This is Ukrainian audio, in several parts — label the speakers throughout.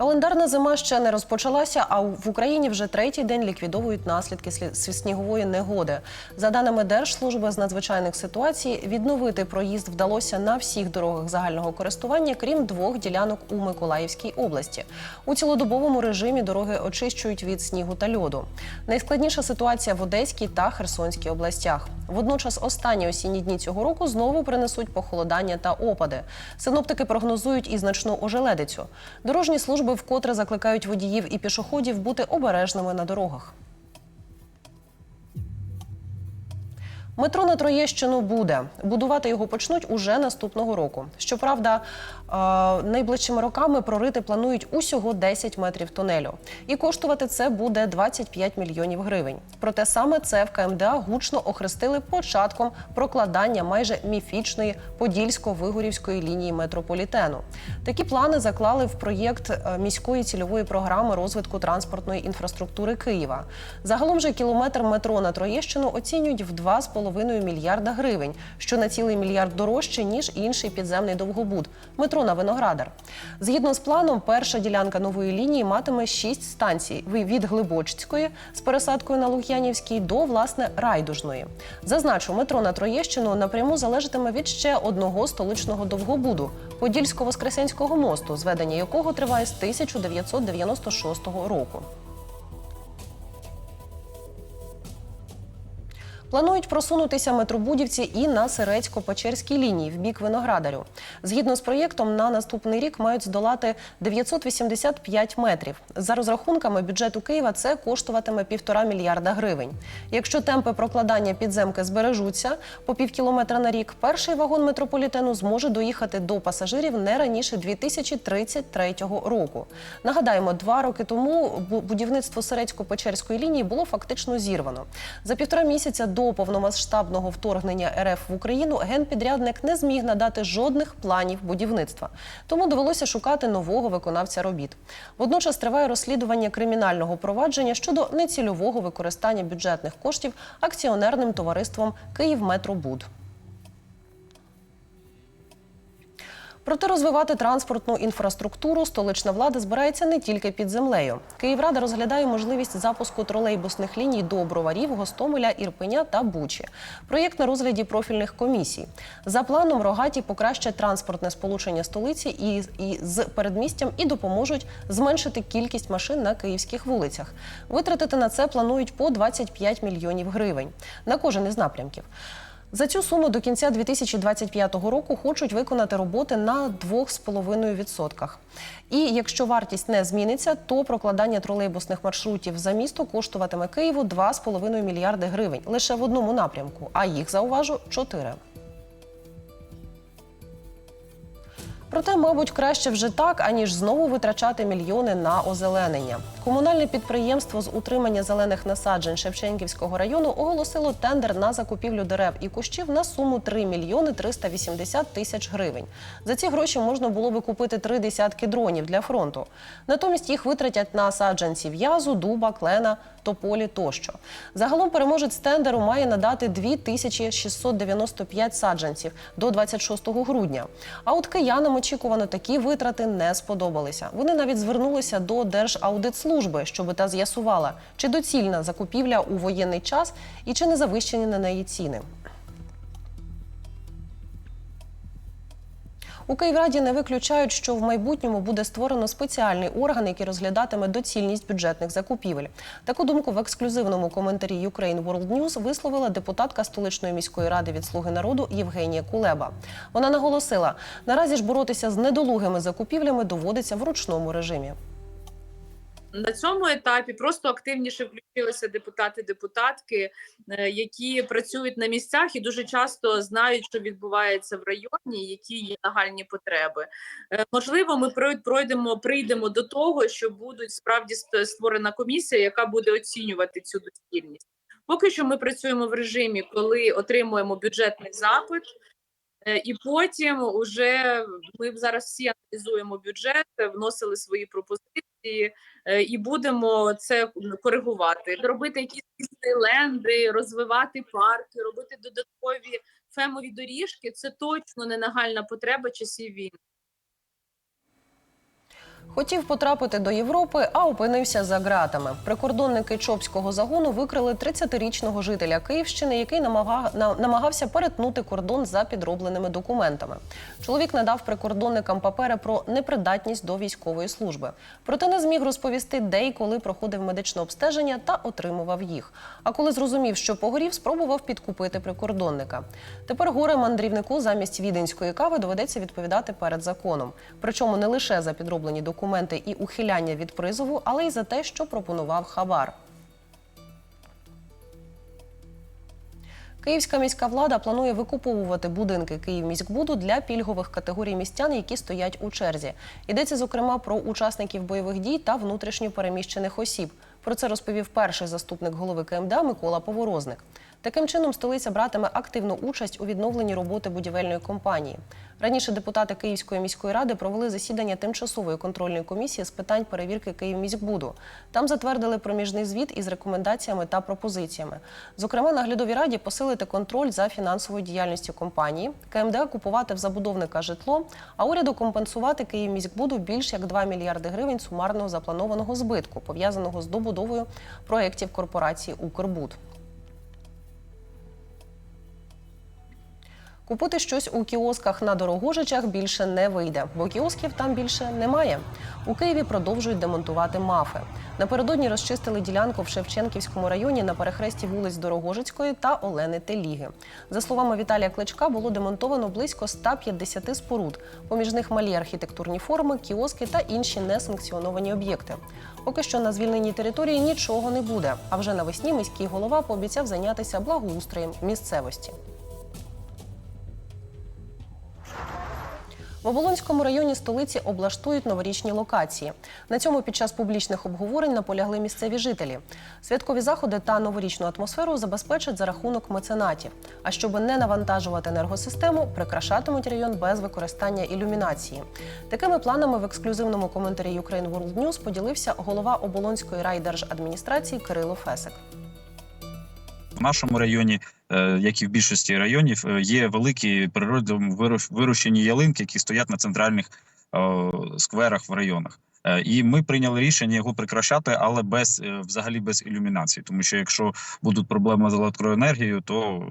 Speaker 1: Календарна зима ще не розпочалася, а в Україні вже третій день ліквідовують наслідки снігової негоди. За даними Держслужби з надзвичайних ситуацій, відновити проїзд вдалося на всіх дорогах загального користування, крім двох ділянок у Миколаївській області. У цілодобовому режимі дороги очищують від снігу та льоду. Найскладніша ситуація в Одеській та Херсонській областях. Водночас останні осінні дні цього року знову принесуть похолодання та опади. Синоптики прогнозують і значну ожеледицю. Дорожні служби вкотре закликають водіїв і пішоходів бути обережними на дорогах. Метро на Троєщину буде. Будувати його почнуть уже наступного року. Щоправда, е, найближчими роками прорити планують усього 10 метрів тунелю. І коштувати це буде 25 мільйонів гривень. Проте саме це в КМДА гучно охрестили початком прокладання майже міфічної подільсько-вигорівської лінії метрополітену. Такі плани заклали в проєкт е, міської цільової програми розвитку транспортної інфраструктури Києва. Загалом же кілометр метро на Троєщину оцінюють в 2,5 мільярда гривень, що на цілий мільярд дорожче ніж інший підземний довгобуд метро на Виноградар. Згідно з планом, перша ділянка нової лінії матиме 6 станцій від Глибочицької з пересадкою на Лук'янівській до власне Райдужної. Зазначу, метро на Троєщину напряму залежатиме від ще одного столичного довгобуду Подільсько-Воскресенського мосту, зведення якого триває з 1996 року. Планують просунутися метробудівці і на Сирецько-Печерській лінії в бік Виноградарю. Згідно з проєктом, на наступний рік мають здолати 985 метрів. За розрахунками бюджету Києва це коштуватиме півтора мільярда гривень. Якщо темпи прокладання підземки збережуться по пів кілометра на рік, перший вагон метрополітену зможе доїхати до пасажирів не раніше 2033 року. Нагадаємо, два роки тому будівництво Сирецько-Печерської лінії було фактично зірвано. За півтора місяця до повномасштабного вторгнення РФ в Україну генпідрядник не зміг надати жодних планів будівництва. Тому довелося шукати нового виконавця робіт. Водночас триває розслідування кримінального провадження щодо нецільового використання бюджетних коштів акціонерним товариством «Київметробуд». Проте розвивати транспортну інфраструктуру столична влада збирається не тільки під землею. Київрада розглядає можливість запуску тролейбусних ліній до Броварів, Гостомеля, Ірпеня та Бучі. Проєкт на розгляді профільних комісій. За планом рогаті покращать транспортне сполучення столиці і, і з передмістям і допоможуть зменшити кількість машин на київських вулицях. Витратити на це планують по 25 мільйонів гривень на кожен із напрямків. За цю суму до кінця 2025 року хочуть виконати роботи на 2,5%. І якщо вартість не зміниться, то прокладання тролейбусних маршрутів за місто коштуватиме Києву 2,5 мільярди гривень лише в одному напрямку, а їх зауважу 4. Проте, мабуть, краще вже так, аніж знову витрачати мільйони на озеленення. Комунальне підприємство з утримання зелених насаджень Шевченківського району оголосило тендер на закупівлю дерев і кущів на суму 3 мільйони 380 тисяч гривень. За ці гроші можна було би купити три десятки дронів для фронту. Натомість їх витратять на саджанці в'язу, дуба, клена, тополі тощо. Загалом переможець тендеру має надати 2695 саджанців до 26 грудня. А от киянам очікувано такі витрати не сподобалися. Вони навіть звернулися до Держаудитслужби, щоб та з'ясувала, чи доцільна закупівля у воєнний час і чи не завищені на неї ціни. У Київраді не виключають, що в майбутньому буде створено спеціальний орган, який розглядатиме доцільність бюджетних закупівель. Таку думку в ексклюзивному коментарі Ukraine World News висловила депутатка столичної міської ради від Слуги народу Євгенія Кулеба. Вона наголосила: наразі ж боротися з недолугими закупівлями доводиться в ручному режимі.
Speaker 2: На цьому етапі просто активніше включилися депутати, депутатки, е, які працюють на місцях і дуже часто знають, що відбувається в районі, які є нагальні потреби. Е, Можливо, ми пройдемо, прийдемо до того, що будуть справді створена комісія, яка буде оцінювати цю доцільність. Поки що ми працюємо в режимі, коли отримуємо бюджетний запит. Е, І потім уже ми зараз всі аналізуємо бюджет, вносили свої пропозиції е, і будемо це коригувати. Робити якісь ленди, розвивати парки, робити додаткові фемові доріжки. Це точно не нагальна потреба часів війни.
Speaker 1: Хотів потрапити до Європи, а опинився за ґратами. Прикордонники Чопського загону викрили 30-річного жителя Київщини, який намага- на- намагався перетнути кордон за підробленими документами. Чоловік надав прикордонникам папери про непридатність до військової служби. Проте не зміг розповісти, де і коли проходив медичне обстеження та отримував їх. А коли зрозумів, що погорів, спробував підкупити прикордонника. Тепер горе мандрівнику замість віденської кави доведеться відповідати перед законом. Причому не лише за підроблені документи і ухиляння від призову, але й за те, що пропонував хабар. Київська міська влада планує викуповувати будинки Київміськбуду для пільгових категорій містян, які стоять у черзі. Йдеться зокрема про учасників бойових дій та внутрішньо переміщених осіб. Про це розповів перший заступник голови КМДА Микола Поворозник. Таким чином, столиця братиме активну участь у відновленні роботи будівельної компанії. Раніше депутати Київської міської ради провели засідання тимчасової контрольної комісії з питань перевірки Київміськбуду. Там затвердили проміжний звіт із рекомендаціями та пропозиціями. Зокрема, наглядовій раді посилити контроль за фінансовою діяльністю компанії, КМДА купувати в забудовника житло, а уряду компенсувати Київміськбуду більш як 2 мільярди гривень сумарного запланованого збитку, пов'язаного з добудовою проєктів корпорації Укрбуд. Купити щось у кіосках на Дорогожичах більше не вийде, бо кіосків там більше немає. У Києві продовжують демонтувати мафи. Напередодні розчистили ділянку в Шевченківському районі на перехресті вулиць Дорогожицької та Олени Теліги. За словами Віталія Кличка, було демонтовано близько 150 споруд. Поміж них малі архітектурні форми, кіоски та інші несанкціоновані об'єкти. Поки що на звільненій території нічого не буде. А вже навесні міський голова пообіцяв зайнятися благоустроєм місцевості. В Оболонському районі столиці облаштують новорічні локації. На цьому під час публічних обговорень наполягли місцеві жителі. Святкові заходи та новорічну атмосферу забезпечать за рахунок меценатів. А щоб не навантажувати енергосистему, прикрашатимуть район без використання ілюмінації. Такими планами в ексклюзивному коментарі Ukraine World News поділився голова Оболонської райдержадміністрації Кирило Фесик.
Speaker 3: В нашому районі, як і в більшості районів, е, є великі природом вирощ- вирощені ялинки, які стоять на центральних е, скверах в районах. Е, І ми прийняли рішення його прикрашати, але без е, взагалі без ілюмінації. Тому що якщо будуть проблеми з електроенергією, то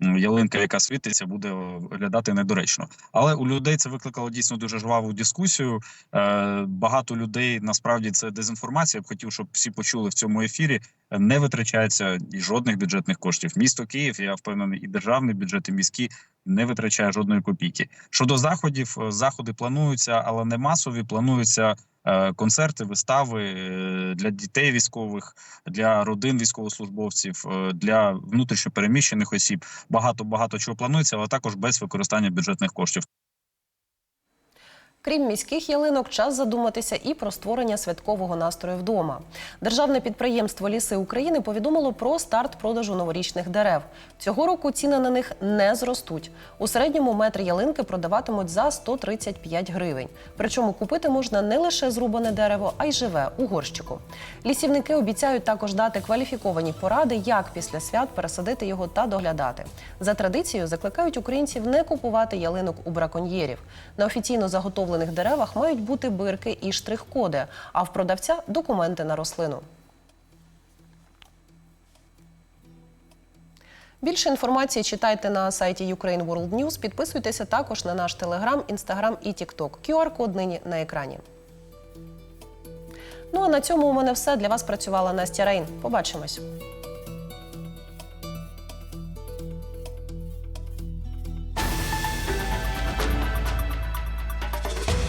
Speaker 3: ялинка, яка світиться, буде виглядати недоречно. Але у людей це викликало дійсно дуже жваву дискусію. Е, Багато людей насправді це дезінформація. Я б хотів, щоб всі почули в цьому ефірі не витрачається жодних бюджетних коштів. Місто Київ, я впевнений, і державний бюджет, і міські не витрачає жодної копійки. Щодо заходів, заходи плануються, але не масові. Плануються концерти, вистави е, для дітей військових, для родин військовослужбовців, е, для внутрішньопереміщених осіб. Багато багато чого планується, але також без використання бюджетних коштів.
Speaker 1: Крім міських ялинок, час задуматися і про створення святкового настрою вдома. Державне підприємство Ліси України повідомило про старт продажу новорічних дерев. Цього року ціни на них не зростуть. У середньому метр ялинки продаватимуть за 135 гривень. Причому купити можна не лише зрубане дерево, а й живе у горщику. Лісівники обіцяють також дати кваліфіковані поради, як після свят пересадити його та доглядати. За традицією закликають українців не купувати ялинок у браконьєрів. На офіційно заготовлених деревах мають бути бирки і штрих-коди, а в продавця документи на рослину. Більше інформації читайте на сайті Ukraine World News. Підписуйтеся також на наш телеграм, інстаграм і тікток. QR-код нині на екрані. Ну а на цьому у мене все. Для вас працювала Настя Рейн. Побачимось.